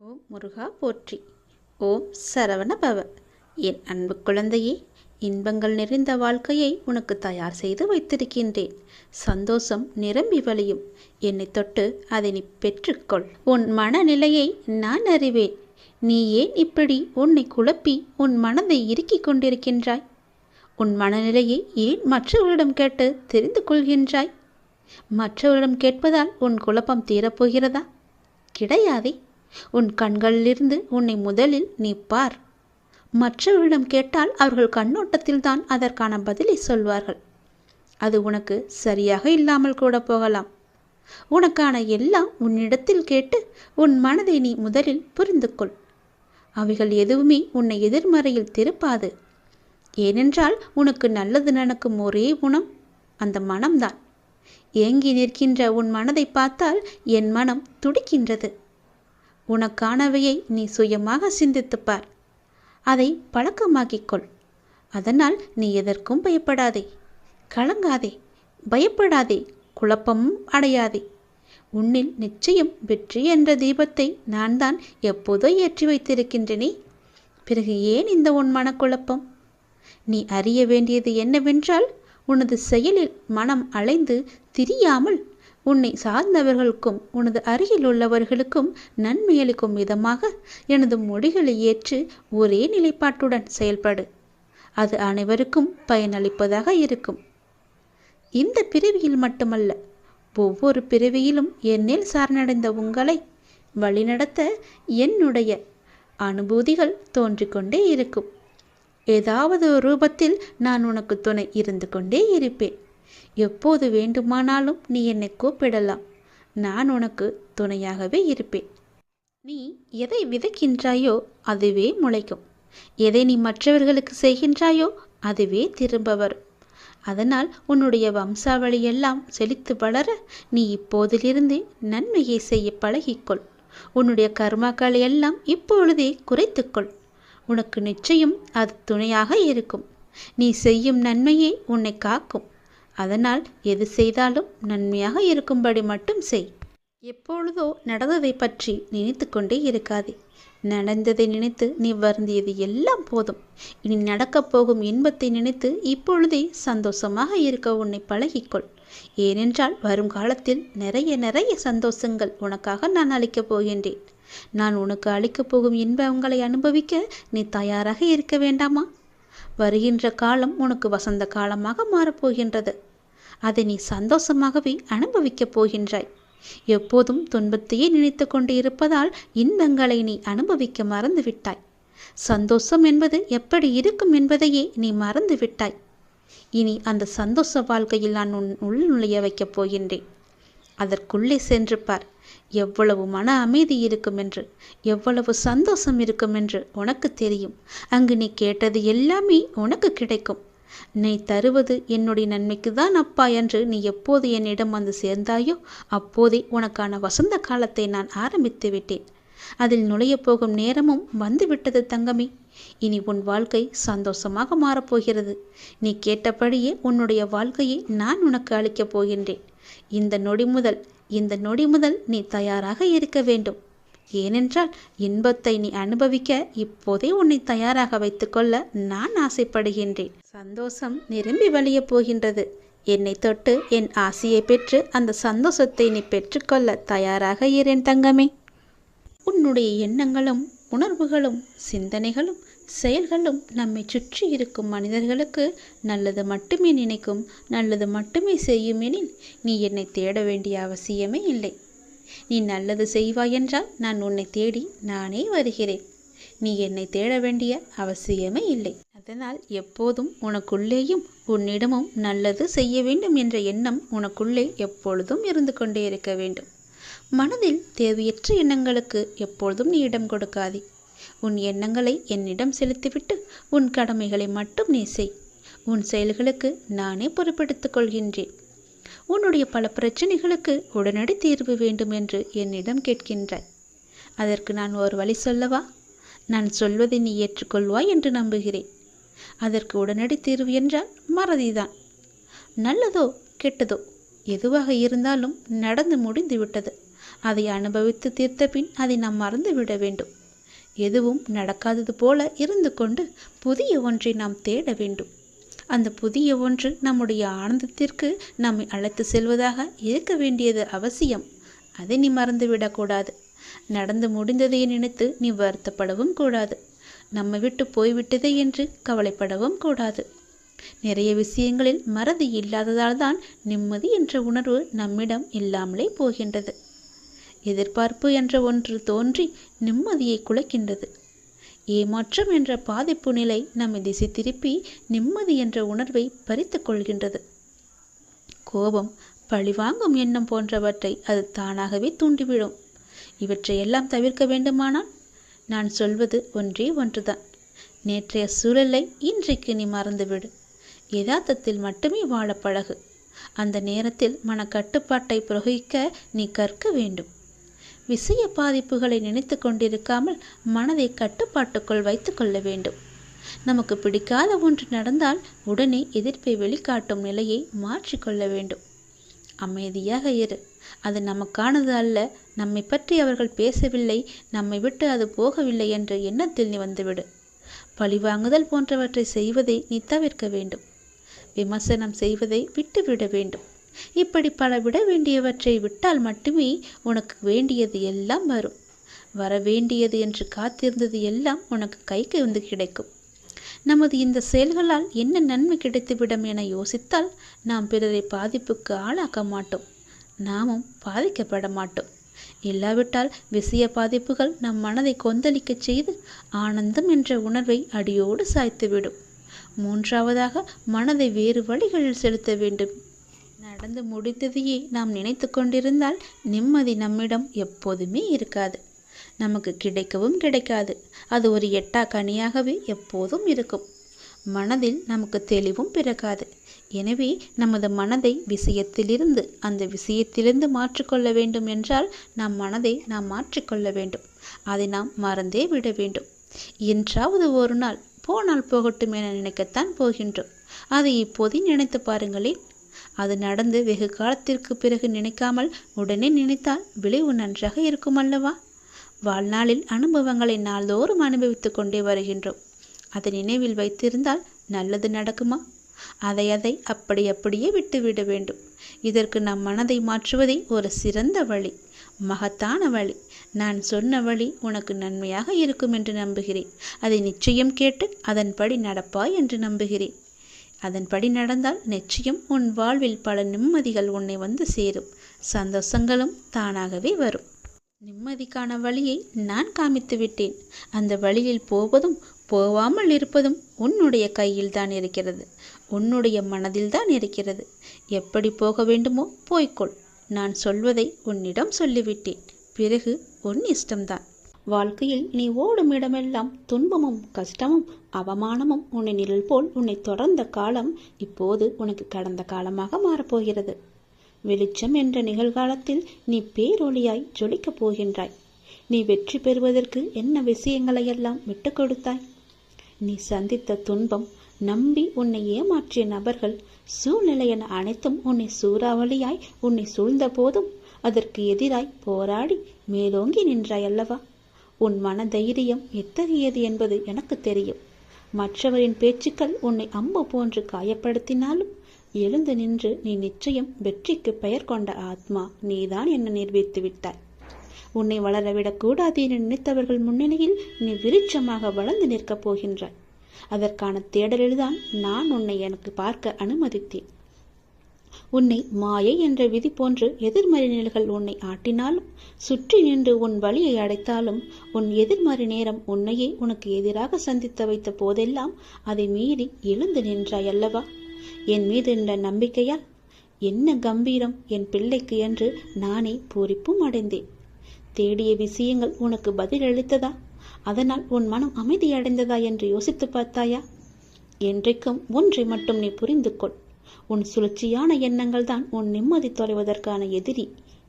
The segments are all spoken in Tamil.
ஓம் முருகா போற்றி. ஓம் சரவண பவ என் அன்பு குழந்தையே இன்பங்கள் நிறைந்த வாழ்க்கையை உனக்கு தயார் செய்து வைத்திருக்கின்றேன். சந்தோஷம் நிரம்பி வழியும். என்னை தொட்டு அதை நீ பெற்றுக்கொள். உன் மனநிலையை நான் அறிவேன். நீ ஏன் இப்படி உன்னை குழப்பி உன் மனதை இறுக்கிக் கொண்டிருக்கின்றாய்? உன் மனநிலையை ஏன் மற்றவர்களிடம் கேட்டு தெரிந்து கொள்கின்றாய்? மற்றவரிடம் கேட்பதால் உன் குழப்பம் தீரப்போகிறதா? கிடையாதே. உன் கண்களிலிருந்து உன்னை முதலில் நீ பார். மற்றவர்களிடம் கேட்டால் அவர்கள் கண்ணோட்டத்தில்தான் அதற்கான பதிலை சொல்வார்கள். அது உனக்கு சரியாக இல்லாமல் கூட போகலாம். உனக்கான எல்லாம் உன்னிடத்தில் கேட்டு உன் மனதை நீ முதலில் புரிந்து கொள் அவைகள் எதுவுமே உன்னை எதிர்மறையில் திருப்பாது. ஏனென்றால் உனக்கு நல்லது நடக்கும் ஒரே குணம் அந்த மனம்தான். ஏங்கி நிற்கின்ற உன் மனதை பார்த்தால் என் மனம் துடிக்கின்றது. உனக்கானவையை நீ சுயமாக சிந்தித்துப்பார். அதை பழக்கமாக்கிக்கொள். அதனால் நீ எதற்கும் பயப்படாதே. கலங்காதே. பயப்படாதே. குழப்பமும் அடையாதே. உன்னில் நிச்சயம் வெற்றி என்ற தீபத்தை நான் தான் எப்போதோ ஏற்றி வைத்திருக்கின்றனே. பிறகு ஏன் இந்த உன் மனக்குழப்பம்? நீ அறிய வேண்டியது என்னவென்றால் உனது செயலில் மனம் அலைந்து திரியாமல் உன்னை சார்ந்தவர்களுக்கும் உனது அருகில் உள்ளவர்களுக்கும் நன்மையளிக்கும் விதமாக எனது மொழிகளை ஏற்று ஒரே நிலைப்பாட்டுடன் செயல்படு. அது அனைவருக்கும் பயனளிப்பதாக இருக்கும். இந்த பிறவியில் மட்டுமல்ல ஒவ்வொரு பிறவியிலும் என்னில் சார்ந்தடைந்த உங்களை வழிநடத்த என்னுடைய அனுபூதிகள் தோன்றிக்கொண்டே இருக்கும். ஏதாவது ஒரு ரூபத்தில் நான் உனக்கு துணை இருந்து கொண்டே இருப்பேன். எப்போது வேண்டுமானாலும் நீ என்னை கூப்பிடலாம். நான் உனக்கு துணையாகவே இருப்பேன். நீ எதை விதைக்கின்றாயோ அதுவே முளைக்கும். எதை நீ மற்றவர்களுக்கு செய்கின்றாயோ அதுவே திரும்ப வரும். அதனால் உன்னுடைய வம்சாவளியெல்லாம் செழித்து வளர நீ இப்போதிலிருந்து நன்மையை செய்ய பழகிக்கொள். உன்னுடைய கர்மாக்களை எல்லாம் இப்பொழுதே குறைத்துக்கொள். உனக்கு நிச்சயம் அது துணையாக இருக்கும். நீ செய்யும் நன்மையே உன்னை காக்கும். அதனால் எது செய்தாலும் நன்மையாக இருக்கும்படி மட்டும் செய். எப்பொழுதோ நடந்ததை பற்றி நினைத்து கொண்டே இருக்காதே. நடந்ததை நினைத்து நீ வருந்தியது எல்லாம் போதும். இனி நடக்கப் போகும் இன்பத்தை நினைத்து இப்பொழுதே சந்தோஷமாக இருக்க உன்னை பழகிக்கொள். ஏனென்றால் வரும் காலத்தில் நிறைய நிறைய சந்தோஷங்கள் உனக்காக நான் அளிக்கப் போகின்றேன். நான் உனக்கு அளிக்கப் போகும் இன்பங்களை அனுபவிக்க நீ தயாராக இருக்க வேண்டாமா? வருகின்ற காலம் உனக்கு வசந்த காலமாக மாறப்போகின்றது. அதை நீ சந்தோஷமாகவே அனுபவிக்கப் போகின்றாய். எப்போதும் துன்பத்தையே நினைத்து கொண்டு இருப்பதால் இன்பங்களை நீ அனுபவிக்க மறந்துவிட்டாய். சந்தோஷம் என்பது எப்படி இருக்கும் என்பதையே நீ மறந்து விட்டாய் இனி அந்த சந்தோஷ வாழ்க்கையில் நான் உன் உள் நுழைய வைக்கப் போகின்றேன். அதற்குள்ளே சென்று பார். எவ்வளவு மன அமைதி இருக்கும் என்று எவ்வளவு சந்தோஷம் இருக்கும் என்று உனக்கு தெரியும். அங்கு நீ கேட்டது எல்லாமே உனக்கு கிடைக்கும். நீ தருவது என்னுடைய நன்மைக்கு தான் அப்பா என்று நீ எப்போது என்னிடம் வந்து சேர்ந்தாயோ அப்போதே உனக்கான வசந்த காலத்தை நான் ஆரம்பித்து விட்டேன். அதில் நுழையப் போகும் நேரமும் வந்துவிட்டது தங்கமே. இனி உன் வாழ்க்கை சந்தோஷமாக மாறப்போகிறது நீ கேட்டபடியே உன்னுடைய வாழ்க்கையை நான் உனக்கு அளிக்கப் போகின்றேன். இந்த நொடி முதல் இந்த நொடி முதல் நீ தயாராக இருக்க வேண்டும். ஏனென்றால் இன்பத்தை நீ அனுபவிக்க இப்போதே உன்னை தயாராக வைத்துக்கொள்ள நான் ஆசைப்படுகின்றேன். சந்தோஷம் நிரம்பி வழிய போகின்றது. என்னை தொட்டு என் ஆசையை பெற்று அந்த சந்தோஷத்தை நீ பெற்றுக்கொள்ள தயாராக இரேன் தங்கமே. உன்னுடைய எண்ணங்களும் உணர்வுகளும் சிந்தனைகளும் செயல்களும் நம்மை சுற்றி இருக்கும் மனிதர்களுக்கு நல்லது மட்டுமே நினைக்கும் நல்லது மட்டுமே செய்யும் எனில் நீ என்னை தேட வேண்டிய அவசியமே இல்லை. நீ நல்லது செய்வாய் என்றால் நான் உன்னை தேடி நானே வருகிறேன். நீ என்னை தேட வேண்டிய அவசியமே இல்லை. அதனால் எப்போதும் உனக்குள்ளேயும் உன்னிடமும் நல்லது செய்ய வேண்டும் என்ற எண்ணம் உனக்குள்ளே எப்பொழுதும் இருந்து கொண்டே இருக்க வேண்டும். மனதில் தேவையற்ற எண்ணங்களுக்கு எப்பொழுதும் நீ இடம் கொடுக்காதே. உன் எண்ணங்களை என்னிடம் செலுத்திவிட்டு உன் கடமைகளை மட்டும் நீ செய். உன் செயல்களுக்கு நானே பொறுப்பெடுத்துக் கொள்கின்றேன். உன்னுடைய பல பிரச்சனைகளுக்கு உடனடி தீர்வு வேண்டும் என்று என்னிடம் கேட்கின்றாய். அதற்கு நான் ஒரு வழி சொல்லவா? நான் சொல்வதை நீ ஏற்றுக்கொள்வாய் என்று நம்புகிறேன். அதற்கு உடனடி தீர்வு என்றால் மறதிதான். நல்லதோ கெட்டதோ எதுவாக இருந்தாலும் நடந்து முடிந்து விட்டது அதை அனுபவித்து தீர்த்த பின் அதை நாம் மறந்து விட வேண்டும். எதுவும் நடக்காதது போல இருந்து கொண்டு புதிய ஒன்றை நாம் தேட வேண்டும். அந்த புதிய ஒன்று நம்முடைய ஆனந்தத்திற்கு நம்மை அழைத்து செல்வதாக இருக்க வேண்டியது அவசியம். அதை நீ மறந்துவிடக்கூடாது நடந்து முடிந்ததை நினைத்து நீ வருத்தப்படவும் கூடாது. நம்ம விட்டு போய்விட்டதே என்று கவலைப்படவும் கூடாது. நிறைய விஷயங்களில் மறதி இல்லாததால் தான் நிம்மதி என்ற உணர்வு நம்மிடம் இல்லாமலே போகின்றது. எதிர்பார்ப்பு என்ற ஒன்று தோன்றி நிம்மதியை குலைக்கின்றது. ஏமாற்றம் என்ற பாதிப்பு நிலை நம்மை திசை திருப்பி நிம்மதி என்ற உணர்வை பறித்து கொள்கின்றது. கோபம் பழிவாங்கும் எண்ணம் போன்றவற்றை அது தானாகவே தூண்டிவிடும். இவற்றையெல்லாம் தவிர்க்க வேண்டுமானால் நான் சொல்வது ஒன்றே ஒன்றுதான். நேற்றைய சூழலை இன்றைக்கு நீ மறந்துவிடு. யதார்த்தத்தில் மட்டுமே வாழ பழகு. அந்த நேரத்தில் மனக்கட்டுப்பாட்டை புரோகிக்க நீ கற்க வேண்டும். விஷய பாதிப்புகளை நினைத்து கொண்டிருக்காமல் மனதை கட்டுப்பாட்டுக்குள் வைத்துக்கொள்ள வேண்டும். நமக்கு பிடிக்காத ஒன்று நடந்தால் உடனே எதிர்ப்பை வெளிக்காட்டும் நிலையை மாற்றிக்கொள்ள வேண்டும். அமைதியாக இரு. அது நமக்கானது அல்ல. நம்மை பற்றி அவர்கள் பேசவில்லை. நம்மை விட்டு அது போகவில்லை என்ற எண்ணத்தில் நீ வந்துவிடு பழிவாங்குதல் போன்றவற்றை செய்வதை நீ தவிர்க்க வேண்டும். விமர்சனம் செய்வதை விட்டுவிட வேண்டும். இப்படி பல விட வேண்டியவற்றை விட்டால் மட்டுமே உனக்கு வேண்டியது எல்லாம் வரும். வர வேண்டியது என்று காத்திருந்தது எல்லாம் உனக்கு கைக்கு வந்து கிடைக்கும். நமது இந்த செயல்களால் என்ன நன்மை கிடைத்துவிடும் என யோசித்தால் நாம் பிறரை பாதிப்புக்கு ஆளாக்க மாட்டோம். நாமும் பாதிக்கப்பட மாட்டோம். இல்லாவிட்டால் விஷய பாதிப்புகள் நம் மனதை கொந்தளிக்கச் செய்து ஆனந்தம் என்ற உணர்வை அடியோடு சாய்த்துவிடும். மூன்றாவதாக மனதை வேறு வழிகளில் செலுத்த வேண்டும். நடந்து முடித்ததையே நாம் நினைத்து கொண்டிருந்தால் நிம்மதி நம்மிடம் எப்போதுமே இருக்காது. நமக்கு கிடைக்கவும் கிடைக்காது. அது ஒரு எட்டா கனியாகவே எப்போதும் இருக்கும். மனதில் நமக்கு தெளிவும் பிறக்காது. எனவே நமது மனதை விஷயத்திலிருந்து அந்த விஷயத்திலிருந்து மாற்றிக்கொள்ள வேண்டும் என்றால் நம் மனதை நாம் மாற்றிக்கொள்ள வேண்டும். அதை நாம் மறந்தே விட வேண்டும். என்றாவது ஒரு நாள் போனால் போகட்டும் என நினைக்கத்தான் போகின்றோம். அதை இப்போதே நினைத்து பாருங்களேன். அது நடந்து வெகு காலத்திற்கு பிறகு நினைக்காமல் உடனே நினைத்தால் விளைவு நன்றாக இருக்கும் அல்லவா? வாழ்நாளில் அனுபவங்களை நாள்தோறும் அனுபவித்துக் கொண்டே வருகின்றோம். அதை நினைவில் வைத்திருந்தால் நல்லது நடக்குமா? அதை அதை அப்படி அப்படியே விட்டுவிட வேண்டும். இதற்கு நம் மனதை மாற்றுவதே ஒரு சிறந்த வழி மகத்தான வழி. நான் சொன்ன வழி உனக்கு நன்மையாக இருக்கும் என்று நம்புகிறேன். அதை நிச்சயம் கேட்டு அதன்படி நடப்பாய் என்று நம்புகிறேன். அதன்படி நடந்தால் நிச்சயம் உன் வாழ்வில் பல நிம்மதிகள் உன்னை வந்து சேரும். சந்தோஷங்களும் தானாகவே வரும். நிம்மதிக்கான வழியை நான் காமித்து விட்டேன். அந்த வழியில் போவதும் போவாமல் இருப்பதும் உன்னுடைய கையில் தான் இருக்கிறது. உன்னுடைய மனதில் தான் இருக்கிறது. எப்படி போக வேண்டுமோ போய்க்கொள். நான் சொல்வதை உன்னிடம் சொல்லிவிட்டேன். பிறகு உன் இஷ்டம்தான். வாழ்க்கையில் நீ ஓடும் இடமெல்லாம் துன்பமும் கஷ்டமும் அவமானமும் உன்னை நிழல் போல் உன்னை தொடர்ந்த காலம் இப்போது உனக்கு கடந்த காலமாக மாறப்போகிறது. வெளிச்சம் என்ற நிகழ்காலத்தில் நீ பேரொளியாய் ஜொலிக்கப் போகின்றாய். நீ வெற்றி பெறுவதற்கு என்ன விஷயங்களையெல்லாம் விட்டு கொடுத்தாய்? நீ சந்தித்த துன்பம் நம்பி உன்னை ஏமாற்றிய நபர்கள் சூழ்நிலை என அனைத்தும் உன்னை சூறாவளியாய் உன்னை சூழ்ந்த போதும் அதற்கு எதிராய் போராடி மேலோங்கி நின்றாய் அல்லவா உன் மன தைரியம் எத்தகையது என்பது எனக்கு தெரியும். மற்றவரின் பேச்சுக்கள் உன்னை அம்பு போன்று காயப்படுத்தினாலும் எழுந்து நின்று நீ நிச்சயம் வெற்றிக்கு பெயர் கொண்ட ஆத்மா நீதான் என்ன நிரூபித்து விட்டாய். உன்னை வளரவிடக் கூடாது என நினைத்தவர்கள் முன்னிலையில் நீ விருட்சமாக வளர்ந்து நிற்கப் போகின்றாய். அதற்கான தேடலில்தான் நான் உன்னை எனக்கு பார்க்க அனுமதித்தேன். உன்னை மாயை என்ற விதி போன்று எதிர்மறை நிலைகள் உன்னை ஆட்டினாலும் சுற்றி நின்று உன் வழியை அடைத்தாலும் உன் எதிர்மறை நேரம் உன்னையே உனக்கு எதிராக சந்தித்து வைத்த போதெல்லாம் அதை மீறி எழுந்து நின்றாய் அல்லவா? என் மீது என்ற நம்பிக்கையால்? என்ன கம்பீரம் என் பிள்ளைக்கு என்று நானே பூரிப்பும் அடைந்தேன். தேடிய விஷயங்கள் உனக்கு பதில் அளித்ததா? அதனால் உன் மனம் அமைதியடைந்ததா என்று யோசித்து பார்த்தாயா? என்றைக்கும் ஒன்றை மட்டும் நீ புரிந்து கொள் உன் சுழற்சியான எண்ணங்கள் தான் உன் நிம்மதி தொலைவதற்கான எதிரி.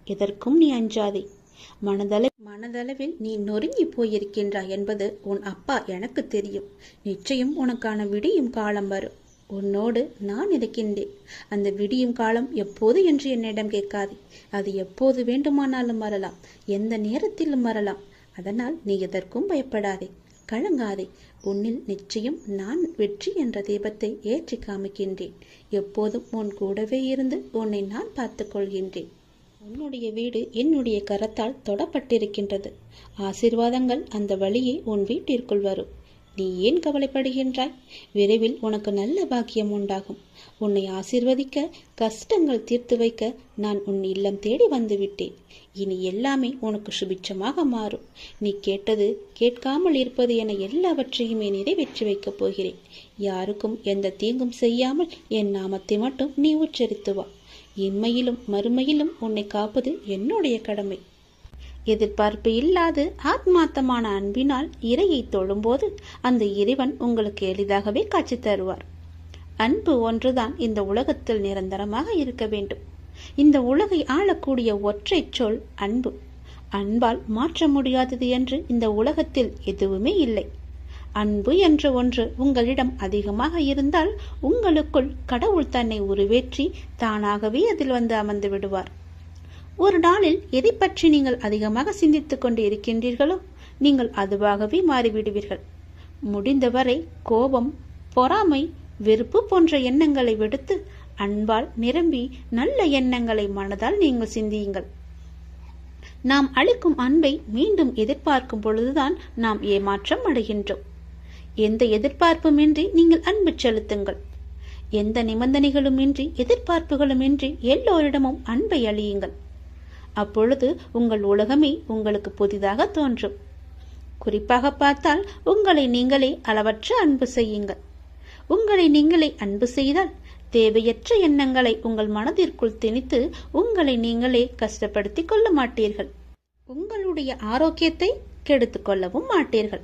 எதற்கும் நீ அஞ்சாதே. மனதள மனதளவில் நீ நொறுங்கி போயிருக்கின்றாய் என்பது உன் அப்பா எனக்கு தெரியும். நிச்சயம் உனக்கான விடியும் காலம் வரும். உன்னோடு நான் இருக்கின்றேன். அந்த விடியும் காலம் எப்போது என்று என்னிடம் கேட்காதே. அது எப்போது வேண்டுமானாலும் வரலாம். எந்த நேரத்திலும் வரலாம். அதனால் நீ எதற்கும் பயப்படாதே. கலங்காதே. உன்னில் நிச்சயம் நான் வெற்றி என்ற தீபத்தை ஏற்றி காமிக்கின்றேன். எப்போதும் உன் கூடவே இருந்து உன்னை நான் பார்த்துக்கொள்கின்றேன் உன்னுடைய வீடு என்னுடைய கரத்தால் தொடப்பட்டிருக்கின்றது. ஆசீர்வாதங்கள் அந்த வழியே உன் வீட்டிற்குள் வரும். நீ ஏன் கவலைப்படுகின்றாய்? விரைவில் உனக்கு நல்ல பாக்கியம் உண்டாகும். உன்னை ஆசிர்வதிக்க கஷ்டங்கள் தீர்த்து வைக்க நான் உன் இல்லம் தேடி வந்துவிட்டேன். இனி எல்லாமே உனக்கு சுபிட்சமாக மாறும். நீ கேட்டது கேட்காமல் இருப்பது என எல்லாவற்றையுமே நிறைவேற்றி வைக்கப் போகிறேன். யாருக்கும் எந்த தீங்கும் செய்யாமல் என் நாமத்தை மட்டும் நீ உச்சரித்து வா. இன்மையிலும் மறுமையிலும் உன்னை காப்பது என்னுடைய கடமை. எதிர்பார்ப்பு இல்லாது ஆத்மார்த்தமான அன்பினால் இறையை தொழும்போது அந்த இறைவன் உங்களுக்கு எளிதாகவே காட்சி தருவார். அன்பு ஒன்றுதான் இந்த உலகத்தில் நிரந்தரமாக இருக்க வேண்டும். இந்த உலகை ஆளக்கூடிய ஒற்றை சொல் அன்பு. அன்பால் மாற்ற முடியாதது என்று இந்த உலகத்தில் எதுவுமே இல்லை. அன்பு என்ற ஒன்று உங்களிடம் அதிகமாக இருந்தால் உங்களுக்குள் கடவுள் தன்னை உருவேற்றி தானாகவே அதில் வந்து அமர்ந்து விடுவார். ஒரு நாளில் எதை பற்றி நீங்கள் அதிகமாக சிந்தித்துக் கொண்டு இருக்கின்றீர்களோ நீங்கள் அதுவாகவே மாறிவிடுவீர்கள். முடிந்தவரை கோபம் பொறாமை வெறுப்பு போன்ற எண்ணங்களை விடுத்து அன்பால் நிரம்பி நல்ல எண்ணங்களை மனதால் நீங்கள் சிந்தியுங்கள். நாம் அளிக்கும் அன்பை மீண்டும் எதிர்பார்க்கும் பொழுதுதான் நாம் ஏமாற்றம் அடைகின்றோம். எந்த எதிர்பார்ப்புமின்றி நீங்கள் அன்பு செலுத்துங்கள். எந்த நிபந்தனைகளுமின்றி இன்றி எல்லோரிடமும் அன்பை அழியுங்கள். அப்பொழுது உங்கள் உலகமே உங்களுக்கு புதிதாக தோன்றும். குறிப்பாக பார்த்தால் உங்களை நீங்களே அளவற்ற அன்பு செய்யுங்கள். உங்களை நீங்களே அன்பு செய்தால் தேவையற்ற எண்ணங்களை உங்கள் மனதிற்குள் திணித்து உங்களை நீங்களே கஷ்டப்படுத்திக் கொள்ள மாட்டீர்கள். உங்களுடைய ஆரோக்கியத்தை கெடுத்துக் கொள்ளவும் மாட்டீர்கள்.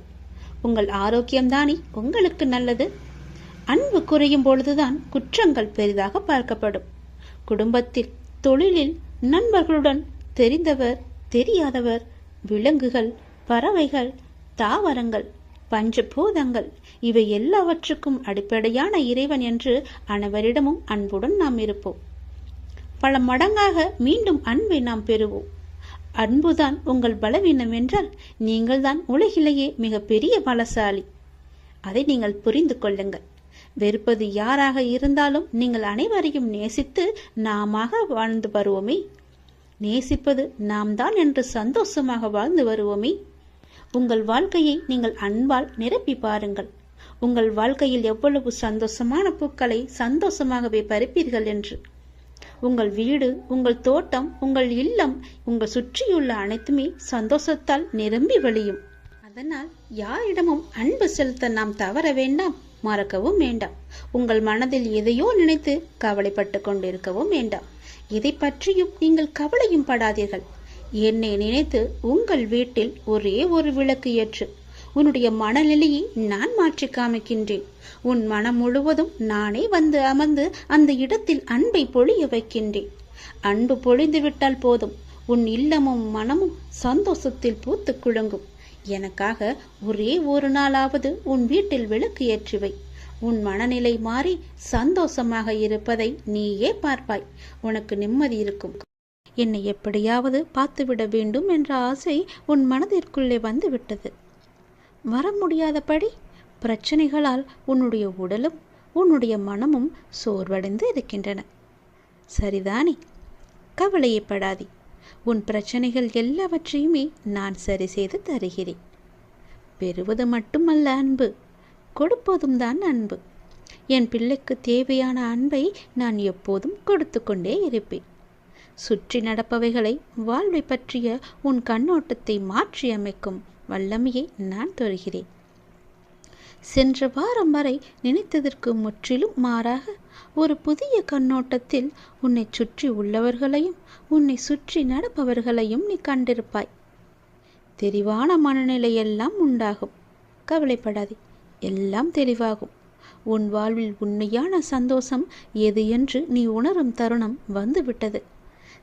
உங்கள் ஆரோக்கியம்தானே உங்களுக்கு நல்லது. அன்பு குறையும் பொழுதுதான் குற்றங்கள் பெரிதாக பார்க்கப்படும். குடும்பத்தில் தொழிலில் நண்பர்களுடன் தெரிந்தவர் தெரியாதவர் விலங்குகள் பறவைகள் தாவரங்கள் பஞ்சபூதங்கள் இவை எல்லாவற்றுக்கும் அடிப்படையான இறைவன் என்று அனைவரிடமும் அன்புடன் நாம் இருப்போம். பல மடங்காக மீண்டும் அன்பை நாம் பெறுவோம். அன்புதான் உங்கள் பலவீனம் என்றால் நீங்கள்தான் உலகிலேயே மிகப்பெரிய பலசாலி. அதை நீங்கள் புரிந்து கொள்ளுங்கள். வெறுப்பது யாராக இருந்தாலும் நீங்கள் அனைவரையும் நேசித்து நாம வாழ்ந்து வருவோமே. நேசிப்பது நாம் தான் என்று சந்தோஷமாக வாழ்ந்து வருவோமே. உங்கள் வாழ்க்கையை நீங்கள் அன்பால் நிரப்பி பாருங்கள். உங்கள் வாழ்க்கையில் எவ்வளவு சந்தோஷமான பூக்களை சந்தோஷமாகவே பறிப்பீர்கள் என்று. உங்கள் வீடு உங்கள் தோட்டம் உங்கள் இல்லம் உங்கள் சுற்றியுள்ள அனைத்துமே சந்தோஷத்தால் நிரம்பி வழியும். அதனால் யாரிடமும் அன்பு செலுத்த நாம் தவற வேண்டாம் மறக்கவும் வேண்டாம். உங்கள் மனதில் எதையோ நினைத்து கவலைப்பட்டு கொண்டிருக்கவும் வேண்டாம். இதை பற்றியும் நீங்கள் கவலையும் படாதீர்கள். என்னை நினைத்து உங்கள் வீட்டில் ஒரே ஒரு விளக்கு ஏற்று உன்னுடைய மனநிலையை நான் மாற்றி காமிக்கின்றேன். உன் மனம் முழுவதும் நானே வந்து அமர்ந்து அந்த இடத்தில் அன்பை பொழிய வைக்கின்றேன். அன்பு பொழிந்து விட்டால் போதும் உன் இல்லமும் மனமும் சந்தோஷத்தில் பூத்து குழுங்கும் எனக்காக ஒரே ஒரு நாளாவது உன் வீட்டில் விளக்கு ஏற்றுவை உன் மனநிலை மாறி சந்தோஷமாக இருப்பதை நீயே பார்ப்பாய். உனக்கு நிம்மதி இருக்கும். என்னை எப்படியாவது பார்த்துவிட வேண்டும் என்ற ஆசை உன் மனதிற்குள்ளே வந்து விட்டது வர முடியாதபடி பிரச்சனைகளால் உன்னுடைய உடலும் உன்னுடைய மனமும் சோர்வடைந்து இருக்கின்றன. சரிதானே? கவலையப்படாதே. உன் பிரச்சனைகள் எல்லாவற்றையுமே நான் சரி செய்து தருகிறேன். பெறுவது மட்டுமல்ல அன்பு. கொடுப்பதும் தான் அன்பு. என் பிள்ளைக்கு தேவையான அன்பை நான் எப்போதும் கொடுத்து கொண்டே இருப்பேன். சுற்றி நடப்பவைகளை வாழ்வை பற்றிய உன் கண்ணோட்டத்தை மாற்றி அமைக்கும் வல்லமையை நான் தருகிறேன். சென்ற வாரம் வரை நினைத்ததற்கு முற்றிலும் மாறாக ஒரு புதிய கண்ணோட்டத்தில் உன்னை சுற்றி உள்ளவர்களையும் உன்னை சுற்றி நடப்பவர்களையும் நீ கண்டிருப்பாய். தெரிவான மனநிலையெல்லாம் உண்டாகும். கவலைப்படாதே. எல்லாம் தெளிவாகும். உன் வாழ்வில் உண்மையான சந்தோஷம் எது என்று நீ உணரும் தருணம் வந்துவிட்டது.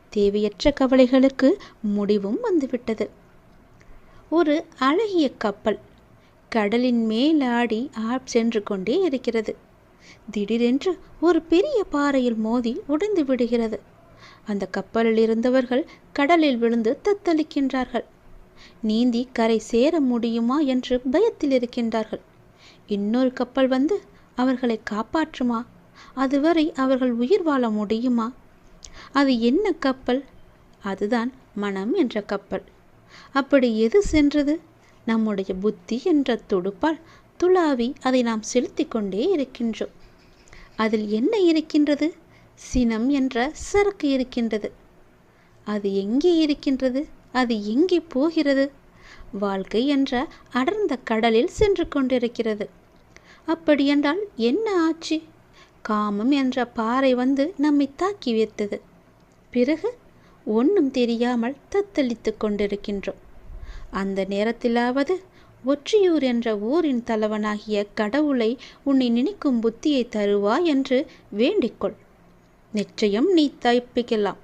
தேவையற்ற கவலைகளுக்கு முடிவும் வந்துவிட்டது. ஒரு அழகிய கப்பல் கடலின் மேலாடி ஆப் சென்று கொண்டே இருக்கிறது. திடீரென்று ஒரு பெரிய பாறையில் மோதி உடைந்து விடுகிறது. அந்த கப்பலில் இருந்தவர்கள் கடலில் விழுந்து தத்தளிக்கின்றார்கள். நீந்தி கரை சேர முடியுமா என்று பயத்தில் இருக்கின்றார்கள். இன்னொரு கப்பல் வந்து அவர்களை காப்பாற்றுமா? அதுவரை அவர்கள் உயிர் வாழ முடியுமா? அது என்ன கப்பல்? அதுதான் மனம் என்ற கப்பல். அப்படி எது சென்றது? நம்முடைய புத்தி என்ற துடுப்பால் துளாவி அதை நாம் செலுத்தி கொண்டே இருக்கின்றோம். அதில் என்ன இருக்கின்றது? சினம் என்ற சரக்கு இருக்கின்றது. அது எங்கே இருக்கின்றது? அது எங்கே போகிறது? வாழ்க்கை என்ற அடர்ந்த கடலில் சென்று கொண்டிருக்கிறது. அப்படியென்றால் என்ன ஆச்சு? காமம் என்ற பாறை வந்து நம்மை தாக்கி வைத்தது. பிறகு ஒன்றும் தெரியாமல் தத்தளித்து கொண்டிருக்கின்றோம். அந்த நேரத்திலாவது ஒற்றியூர் என்ற ஊரின் தலைவனாகிய கடவுளை உன்னை நினைக்கும் புத்தியை தருவா என்று வேண்டிக்கொள். நிச்சயம் நீ தப்பிக்கலாம்.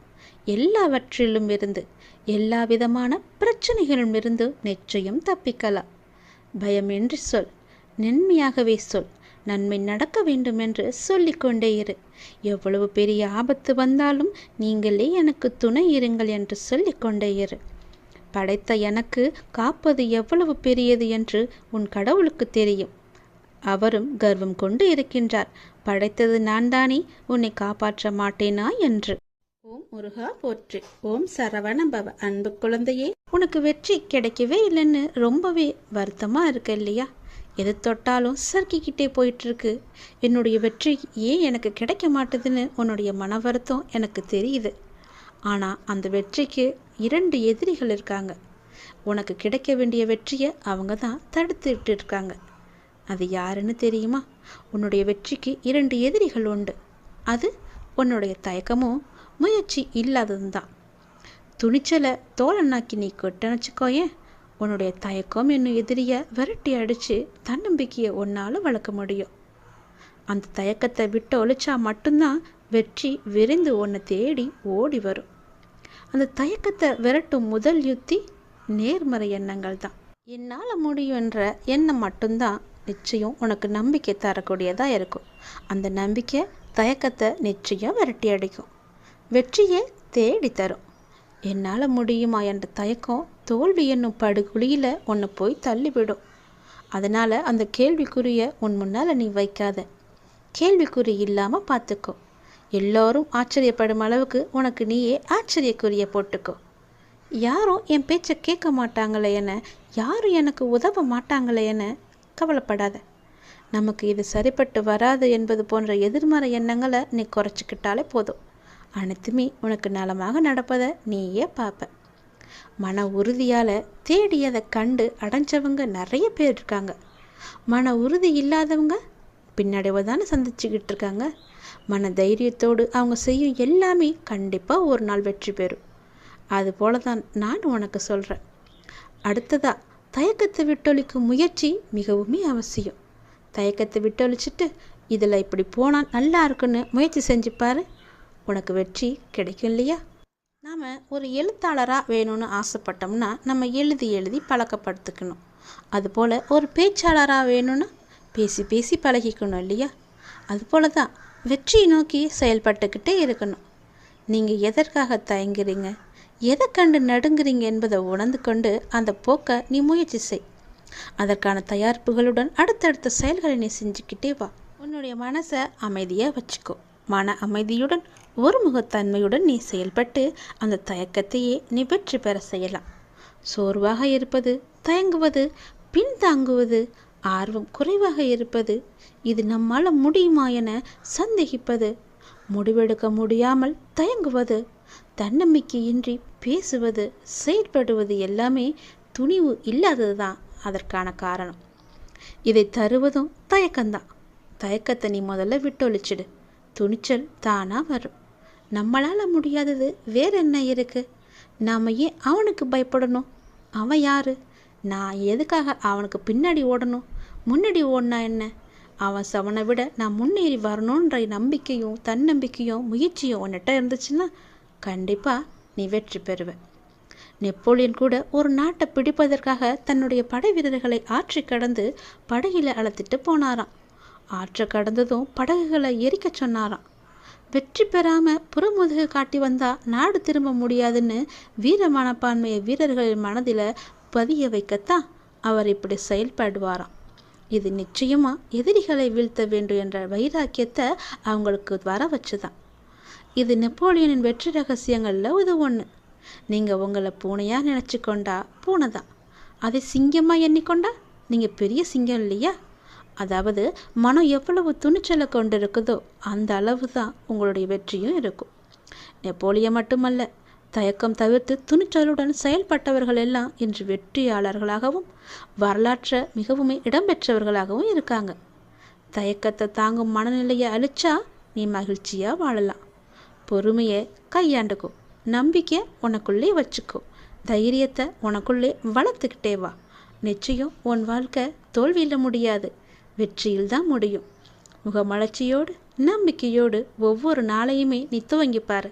எல்லாவற்றிலும் இருந்து எல்லா விதமான பிரச்சனைகளிலும் இருந்து நிச்சயம் தப்பிக்கலாம். பயமின்றி சொல் நன்மையாகவே சொல். நன்மை நடக்க வேண்டுமென்று சொல்லிக்கொண்டே இரு. எவ்வளவு பெரிய ஆபத்து வந்தாலும் நீங்களே எனக்கு துணை இருங்கள் என்று சொல்லிக்கொண்டே இரு. படைத்த எனக்கு காப்பது எவ்வளவு பெரியது என்று உன் கடவுளுக்கு தெரியும். அவரும் கர்வம் கொண்டு இருக்கின்றார். படைத்தது நான் தானே உன்னை காப்பாற்ற மாட்டேனா என்று. ஓம் முருகா போற்று. ஓம் சரவண பவ அன்பு குழந்தையே உனக்கு வெற்றி கிடைக்கவே இல்லைன்னு ரொம்பவே வருத்தமா இருக்கு இல்லையா? எது தொட்டாலும் சறுக்கிக்கிட்டே போயிட்டுருக்கு. என்னுடைய வெற்றி ஏன் எனக்கு கிடைக்க மாட்டுதுன்னு உன்னுடைய மன வருத்தம் எனக்கு தெரியுது. ஆனால் அந்த வெற்றிக்கு இரண்டு எதிரிகள் இருக்காங்க. உனக்கு கிடைக்க வேண்டிய வெற்றியை அவங்க தான் தடுத்துட்டு இருக்காங்க. அது யாருன்னு தெரியுமா? உன்னுடைய வெற்றிக்கு இரண்டு எதிரிகள் உண்டு. அது உன்னுடைய தயக்கமும் முயற்சி இல்லாததும் தான் துணிச்சலை தோழனாக்கி நீ கொட்டன்னு வச்சுக்கோயேன். உன்னுடைய தயக்கம் என்னும் எதிரியை விரட்டி அடித்து தன்னம்பிக்கையை ஒன்றால் வளர்க்க முடியும். அந்த தயக்கத்தை விட்டு ஒழிச்சா மட்டும்தான் வெற்றி விரைந்து உன்னை தேடி ஓடி வரும். அந்த தயக்கத்தை விரட்டும் முதல் யுத்தி நேர்மறை எண்ணங்கள் தான். என்னால் முடியும் என்ற எண்ணம் மட்டும்தான் நிச்சயம் உனக்கு நம்பிக்கை தரக்கூடியதாக இருக்கும். அந்த நம்பிக்கை தயக்கத்தை நிச்சயம் விரட்டி அடிக்கும். வெற்றியை தேடி தரும். என்னால் முடியுமா என்ற தயக்கம் தோல்வி என்னும் படுகுழியில் உன்னை போய் தள்ளிவிடும். அதனால் அந்த கேள்விக்குறியை உன் முன்னால் நீ வைக்காத. கேள்விக்குறி இல்லாமல் பார்த்துக்கோ எல்லோரும் ஆச்சரியப்படும் அளவுக்கு உனக்கு நீயே ஆச்சரியக்குரிய போட்டுக்கோ. யாரும் என் பேச்சை கேட்க மாட்டாங்களே என யாரும் எனக்கு உதவ மாட்டாங்களே என கவலைப்படாத. நமக்கு இது சரிப்பட்டு வராது என்பது போன்ற எதிர்மறை எண்ணங்களை நீ குறைச்சிக்கிட்டாலே போதும். அனைத்துமே உனக்கு நலமாக நடப்பதை நீயே பார்ப்ப மன உறுதியால் தேடியதை கண்டு அடைஞ்சவங்க நிறைய பேர் இருக்காங்க. மன உறுதி இல்லாதவங்க பின்னடைவை தானே சந்திச்சுக்கிட்டு இருக்காங்க. மன தைரியத்தோடு அவங்க செய்யும் எல்லாமே கண்டிப்பாக ஒரு நாள் வெற்றி பெறும். அதுபோல தான் நான் உனக்கு சொல்கிறேன் அடுத்ததாக தயக்கத்தை விட்டொழிக்கும் முயற்சி மிகவுமே அவசியம். தயக்கத்தை விட்டொழிச்சிட்டு இதில் இப்படி போனால் நல்லா இருக்குன்னு முயற்சி செஞ்சுப்பாரு உனக்கு வெற்றி கிடைக்கும் இல்லையா? நாம் ஒரு எழுத்தாளராக வேணும்னு ஆசைப்பட்டோம்னா நம்ம எழுதி எழுதி பழக்கப்படுத்திக்கணும். அதுபோல் ஒரு பேச்சாளராக வேணும்னா பேசி பேசி பழகிக்கணும் இல்லையா? அதுபோல தான் வெற்றியை நோக்கி செயல்பட்டுக்கிட்டே இருக்கணும். நீங்கள் எதற்காக தயங்குறீங்க? எதை கண்டு நடுங்குறீங்க என்பதை உணர்ந்து கொண்டு அந்த போக்கை நீ முயற்சி செய். அதற்கான தயாரிப்புகளுடன் அடுத்தடுத்த செயல்களை நீ செஞ்சுக்கிட்டே வா. உன்னுடைய மனசை அமைதியாக வச்சுக்கோ. மன அமைதியுடன் ஒருமுகத்தன்மையுடன் நீ செயல்பட்டு அந்த தயக்கத்தையே நீ வெற்றி பெற செய்யலாம். சோர்வாக இருப்பது தயங்குவது பின்தாங்குவது ஆர்வம் குறைவாக இருப்பது இது நம்மால் முடியுமா என சந்தேகிப்பது முடிவெடுக்க முடியாமல் தயங்குவது தன்னம்பிக்கையின்றி பேசுவது செயற்படுவது எல்லாமே துணிவு இல்லாதது தான் அதற்கான காரணம். இதை தருவதும் தயக்கம்தான். தயக்கத்தை நீ முதல்ல விட்டொழிச்சிடு. துணிச்சல் தானாக வரும். நம்மளால் முடியாதது வேற என்ன இருக்கு? நாம் ஏன் அவனுக்கு பயப்படணும்? அவன் யாரு? நான் எதுக்காக அவனுக்கு பின்னாடி ஓடணும்? முன்னாடி ஓடினா என்ன? அவன் சவனை விட நான் முன்னேறி வரணுன்ற நம்பிக்கையும் தன்னம்பிக்கையும் முயற்சியும் உன்னிட்ட இருந்துச்சுன்னா கண்டிப்பாக நீ வெற்றி பெறுவ. நெப்போலியன் கூட ஒரு நாட்டை பிடிப்பதற்காக தன்னுடைய படை வீரர்களை ஆற்றி கடந்து படகில அழைத்துட்டு போனாராம். ஆற்றை கடந்ததும் படகுகளை எரிக்க சொன்னாராம். வெற்றி பெறாம புறமுதுகு காட்டி வந்தா நாடு திரும்ப முடியாதுன்னு வீர மனப்பான்மையை வீரர்களின் மனதில் பதிய வைக்கத்தான் அவர் இப்படி செயல்படுவாராம். இது நிச்சயமா எதிரிகளை வீழ்த்த வேண்டும் என்ற வைராக்கியத்தை அவங்களுக்கு வர வச்சுதான். இது நெப்போலியனின் வெற்றி ரகசியங்களில் இது ஒன்று நீங்கள் உங்களை பூனையாக நினச்சி கொண்டா பூனை தான் அதை சிங்கமாக எண்ணிக்கொண்டா? நீங்கள் பெரிய சிங்கம் இல்லையா? அதாவது மனம் எவ்வளவு துணிச்சலை கொண்டு இருக்குதோ அந்த அளவு தான் உங்களுடைய வெற்றியும் இருக்கும். நெப்போலியன் மட்டுமல்ல தயக்கம் தவிர்த்து துணிச்சலுடன் செயல்பட்டவர்கள் எல்லாம் இன்று வெற்றியாளர்களாகவும் வரலாற்றை மிகவும் இடம்பெற்றவர்களாகவும் இருக்காங்க. தயக்கத்தை தாங்கும் மனநிலையை அழிச்சா நீ மகிழ்ச்சியாக வாழலாம். பொறுமையை கையாண்டுக்கோ நம்பிக்கை உனக்குள்ளே வச்சுக்கோ தைரியத்தை உனக்குள்ளே வளர்த்துக்கிட்டே வா. நிச்சயம் உன் வாழ்க்கை தோல்வியில் முடியாது. வெற்றியில்தான் முடியும். முகமலர்ச்சியோடு நம்பிக்கையோடு ஒவ்வொரு நாளையுமே நீ துவங்கி பாரு.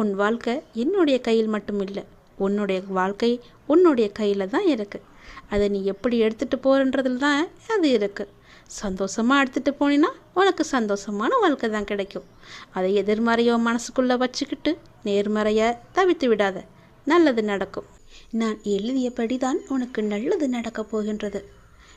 உன் வாழ்க்கை என்னுடைய கையில் மட்டும் இல்லை. உன்னுடைய வாழ்க்கை உன்னுடைய கையில் தான் இருக்குது அதை நீ எப்படி எடுத்துகிட்டு போகிறன்றதுல தான் அது இருக்குது சந்தோஷமாக எடுத்துகிட்டு போனீன்னா உனக்கு சந்தோஷமான வாழ்க்கை தான் கிடைக்கும். அதை எதிர்மறையோ மனசுக்குள்ளே வச்சுக்கிட்டு நேர்மறையை தவித்து விடாத. நல்லது நடக்கும். நான் எழுதியபடி தான் உனக்கு நல்லது நடக்கப் போகின்றது.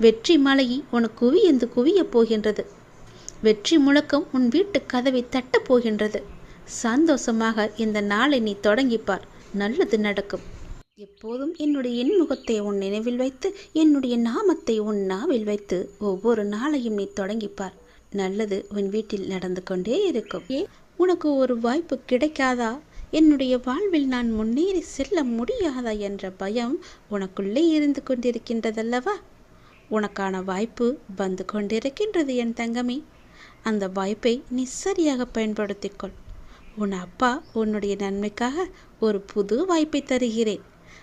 வெற்றி மலையை உன் குவியந்து குவியப் போகின்றது. வெற்றி முழக்கம் உன் வீட்டு கதவை தட்டப் போகின்றது. சந்தோஷமாக இந்த நாளை நீ தொடங்கிப்பார். நல்லது நடக்கும். எப்போதும் என்னுடைய இன்முகத்தை உன் நினைவில் வைத்து என்னுடைய நாமத்தை உன் நாவில் வைத்து ஒவ்வொரு நாளையும் நீ தொடங்கிப்பார். நல்லது உன் வீட்டில் நடந்து கொண்டே இருக்கும். ஏ உனக்கு ஒரு வாய்ப்பு கிடைக்காதா? என்னுடைய வாழ்வில் நான் முன்னேறி செல்ல முடியாதா என்ற பயம் உனக்குள்ளே இருந்து கொண்டிருக்கின்றதல்லவா? உனக்கான வாய்ப்பு வந்து கொண்டிருக்கின்றது என் தங்கமே. அந்த வாய்ப்பை நீ சரியாக பயன்படுத்திக்கொள். உன் அப்பா உன்னுடைய நன்மைக்காக ஒரு புது வாய்ப்பை தருகிறேன்.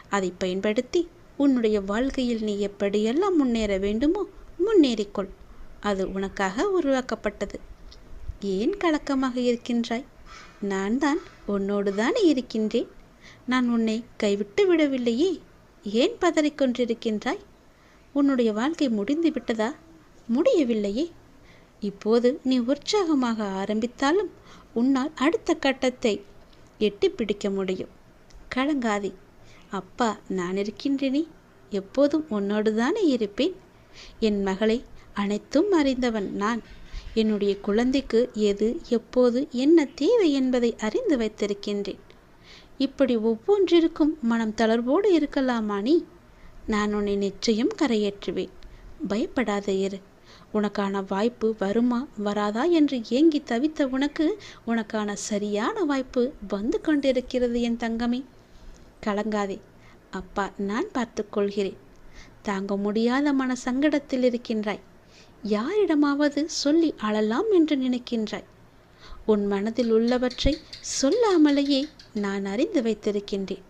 அதை பயன்படுத்தி உன்னுடைய வாழ்க்கையில் நீ எப்படியெல்லாம் முன்னேற வேண்டுமோ முன்னேறிக்கொள். அது உனக்காக உருவாக்கப்பட்டது. ஏன் கலக்கமாக இருக்கின்றாய்? நான் தான் உன்னோடு தானே இருக்கின்றேன். நான் உன்னை கைவிட்டு விடவில்லையே. ஏன் பதறிக்கொண்டிருக்கின்றாய்? உன்னுடைய வாழ்க்கை முடிந்து விட்டதா? முடியவில்லையே. இப்போது நீ உற்சாகமாக ஆரம்பித்தாலும் உன்னால் அடுத்த கட்டத்தை எட்டி பிடிக்க முடியும். கலங்காதே. அப்பா நான் இருக்கின்றேனே. எப்போதும் உன்னோடு தானே இருப்பேன். என் மகளை அனைத்தும் அறிந்தவன் நான். என்னுடைய குழந்தைக்கு எது எப்போது என்ன தேவை என்பதை அறிந்து வைத்திருக்கின்றேன். இப்படி ஒவ்வொன்றிற்கும் மனம் தளர்வோடு இருக்கலாமா நீ? நான் உன்னை நிச்சயம் கரையேற்றுவேன். பயப்படாத இரு. உனக்கான வாய்ப்பு வருமா வராதா என்று ஏங்கி தவித்த உனக்கு உனக்கான சரியான வாய்ப்பு வந்து கொண்டிருக்கிறது என் தங்கமே. கலங்காதே. அப்பா நான் பார்த்துக்கொள்கிறேன் தாங்க முடியாத மன சங்கடத்தில் இருக்கின்றாய். யாரிடமாவது சொல்லி அழலாம் என்று நினைக்கின்றாய். உன் மனதில் உள்ளவற்றை சொல்லாமலேயே நான் அறிந்து வைத்திருக்கின்றேன்.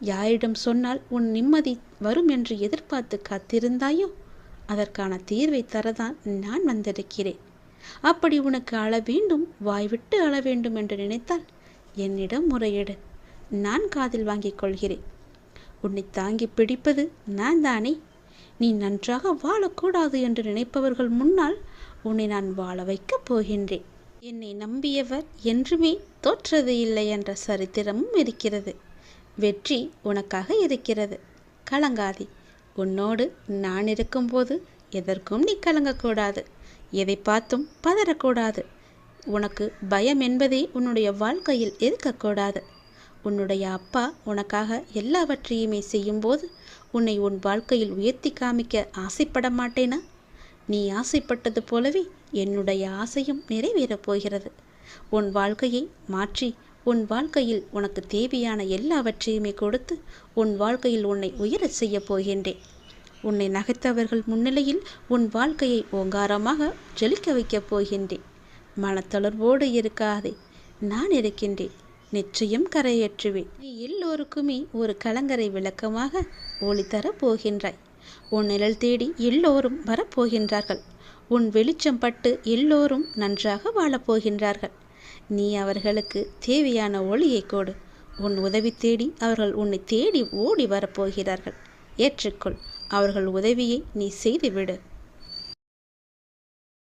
யாரிடம் சொன்னால் உன் நிம்மதி வரும் என்று எதிர்பார்த்து காத்திருந்தாயோ? அதற்கான தீர்வை தரதான் நான் வந்திருக்கிறேன். அப்படி உனக்கு அழ வேண்டும் வாய்விட்டு அழ வேண்டும் என்று நினைத்தால் என்னிடம் முறையிடு. நான் காதில் வாங்கிக் கொள்கிறேன். உன்னை தாங்கி பிடிப்பது நான் தானே? நீ நன்றாக வாழக்கூடாது என்று நினைப்பவர்கள் முன்னால் உன்னை நான் வாழ வைக்கப் போகின்றேன். என்னை நம்பியவர் என்றுமே தோற்றது இல்லை என்ற சரித்திரமும் இருக்கிறது. வெற்றி உனக்காக இருக்கிறது. கலங்காதி. உன்னோடு நான் இருக்கும்போது எதற்கும் நீ கலங்கக்கூடாது. எதை பார்த்தும் பதறக்கூடாது. உனக்கு பயம் என்பதே உன்னுடைய வாழ்க்கையில் இருக்கக்கூடாது. உன்னுடைய அப்பா உனக்காக எல்லாவற்றையுமே செய்யும்போது உன்னை உன் வாழ்க்கையில் உயர்த்தி காமிக்க ஆசைப்பட மாட்டேனா? நீ ஆசைப்பட்டது போலவே என்னுடைய ஆசையும் நிறைவேறப் போகிறது. உன் வாழ்க்கையை மாற்றி உன் வாழ்க்கையில் உனக்கு தேவையான எல்லாவற்றையுமே கொடுத்து உன் வாழ்க்கையில் உன்னை உயரச் செய்யப் போகின்றேன். உன்னை நகைத்தவர்கள் முன்னிலையில் உன் வாழ்க்கையை ஓங்காரமாக ஜொலிக்க வைக்கப் போகின்றேன். மனத்தளர்வோடு இருக்காதே நான் இருக்கின்றேன். நிச்சயம் கரையேற்றுவேன். நீ எல்லோருக்குமே ஒரு கலங்கரை விளக்கமாக ஒளி தரப் போகின்றாய். உன் நிழல் தேடி எல்லோரும் வரப்போகின்றார்கள் உன் வெளிச்சம் பட்டு எல்லோரும் நன்றாக வாழப்போகின்றார்கள் நீ அவர்களுக்கு தேவையான ஒளியை கொடு. உன் உதவி தேடி அவர்கள் உன்னை தேடி ஓடி வரப்போகிறார்கள். ஏற்றுக்கொள். அவர்கள் உதவியை நீ செய்துவிடு.